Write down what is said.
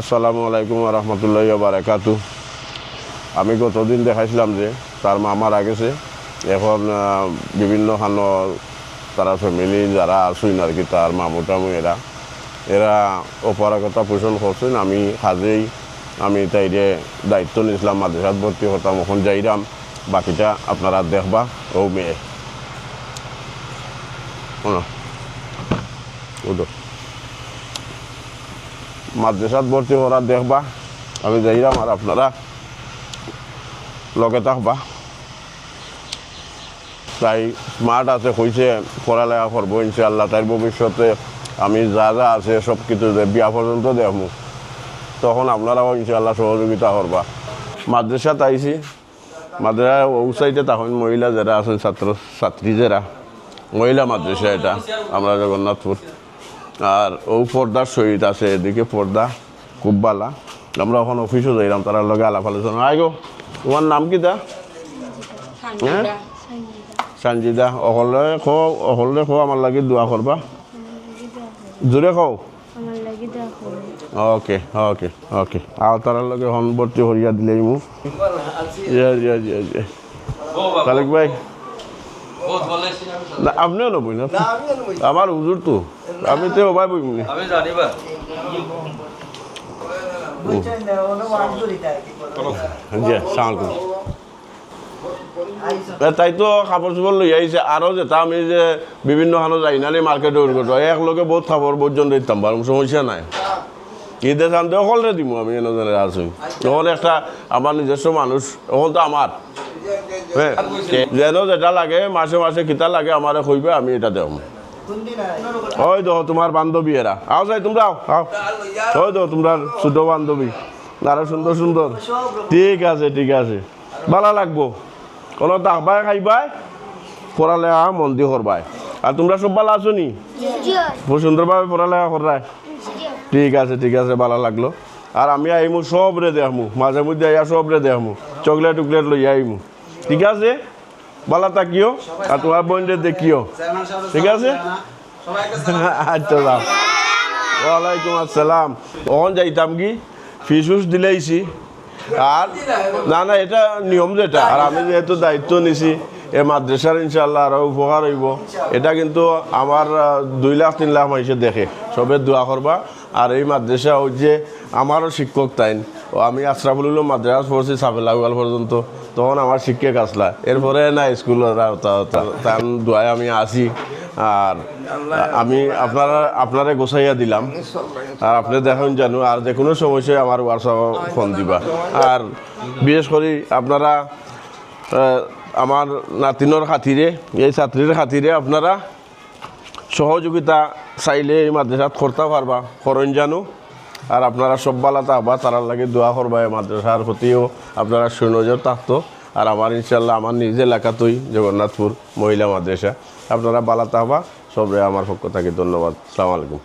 আসসালামু আলাইকুম রহমতুল্লাহ বারাকাতু আমি গতদিন দেখাইছিলাম যে তার মা মারা গেছে। এখন বিভিন্ন খানো তারা ফ্যামিলি যারা আসুন আর কি, তার মামুটামু এরা। এরা অপারগতা পোষণ করছেন। আমি হাজেই আমি তাইরে দায়িত্ব নিয়েছিলাম, মাদ্রাসাত ভর্তি হতাম, এখন যাইরাম। বাকিটা আপনারা দেখবা, ও মেয়ে। উঠো। মাদ্রাসাত ভর্তি করা দেখবা। আমি যাইরাম আর আপনারা লগে থাকবা। তাই স্মার্ট আছে, কইছে, পড়ালেখা করব ইনশাল্লাহ তাই ভবিষ্যতে আমি যা যা আছে সব কিছু বিয়া পর্যন্ত দেখব। তখন আপনারাও ইনশাল্লাহ সহযোগিতা করবা। মাদ্রাসাত আইছি। মাদ্রাসা সাইডে তখন মহিলা যারা আছেন, ছাত্র, ছাত্রী যারা, মহিলা মাদ্রাসা এটা, আমরা জগন্নাথপুর। আর ও পর্দার সহিত আছে এদিকে পর্দা খুব বালা আমরা এখন অফিসও যাইলাম তারা লগে আলাপ আলোচনা। গো তোমার নাম কি দা? হ্যাঁ? সঞ্জিদা অকলে খো অকলে খো আমার লাগে দোয়া করবা। জোরে দেখো ওকে ওকে ওকে। আর তার লগে হন ভর্তি করিয়া দিলেই মু। তালেক ভাই না আপনিও নবই না আমার হুজুর তো আমি তো ভাই বইমনি আমি জানি বা জি সালাম তাই তো কাপড় চোপড় লই আহিছে। আরও যেটা আমি যে বিভিন্ন খানো যাই না মার্কেটে করতো একলগে বহুত খাবার পর্যন্ত দিতাম। পারম সমস্যা নাই। ঈদে চান্দে অকলে দিব আমি এনেজনে আছি তখন একটা আমার নিজস্ব মানুষ এখন তো আমার যেন যেটা লাগে মাসে মাসে কিতা লাগে আমারে কইবে আমি এটা দেব ওই দেখো তোমার বান্ধবী এরা। আও যাই তোমরা আও আও। ওই দেখো তোমরা ছোট বান্ধবী। আরও সুন্দর সুন্দর। ঠিক আছে ঠিক আছে। ভালো লাগবো। কোনো দাখবাই খাইবাই। পড়ালেখা মন্দির করবাই আর তোমরা সব ভালো আছো নি? খুব সুন্দরভাবে পড়ালেখা করাই ঠিক আছে ঠিক আছে ভালো লাগল। আর আমি আইমু সব রে দেখমু মাঝে মধ্যে আইয়া সব রে দেখমু চকলেট টুকলেট লই আইমু। ঠিক আছে? বলা তাকিও, আর তোমার বোনদের দেখিও। ঠিক আছে? আচ্ছা ওয়ালাইকুম আসসালাম। ওখান যাইতাম কি? ফিস উস দিলেইছি। আর না না, এটা নিয়ম যেটা। আর আমি যেহেতু দায়িত্ব নিছি এ মাদ্রাসার ইনশাল্লাহ আরও উপকার হইব। এটা কিন্তু আমার দুই লাখ, তিন লাখ মানুষে দেখে। সবে দোয়া করবা। আর এই মাদ্রাসা ওই যে আমারও শিক্ষক তাইন। ও আমি আশরাফুল মাদ্রাসা পড়ছি সাবেলাগুয়াল পর্যন্ত। তখন আমার শিক্ষক আসলা। এরপরে না, স্কুলের তার দোয়ায় আমি আসি। আর আমি আপনারা আপনারা গোছাইয়া দিলাম। আর আপনি দেখুন জানো, আর যে কোনো সমস্যায় আমার হোয়াটসঅ্যাপ ফোন দিবা। আর বিশেষ করে আপনারা আমার নাতিনোর খাতিরে এই ছাত্রীর খাতিরে আপনারা সহযোগিতা চাইলে এই মাদ্রাসাত করতে পারবা করণ জানো। আর আপনারা সব বালা থাকবা তারার লাগে দোয়া করবা এই মাদ্রাসার প্রতিও আপনারা সুনজর থাকতো আর আমার ইনশাল্লাহ আমার নিজ এলাকাতেই জগন্নাথপুর মহিলা মাদ্রাসা। আপনারা বালা থাকবা সবরে আমার পক্ষ থেকে ধন্যবাদ। সালাম আলাইকুম।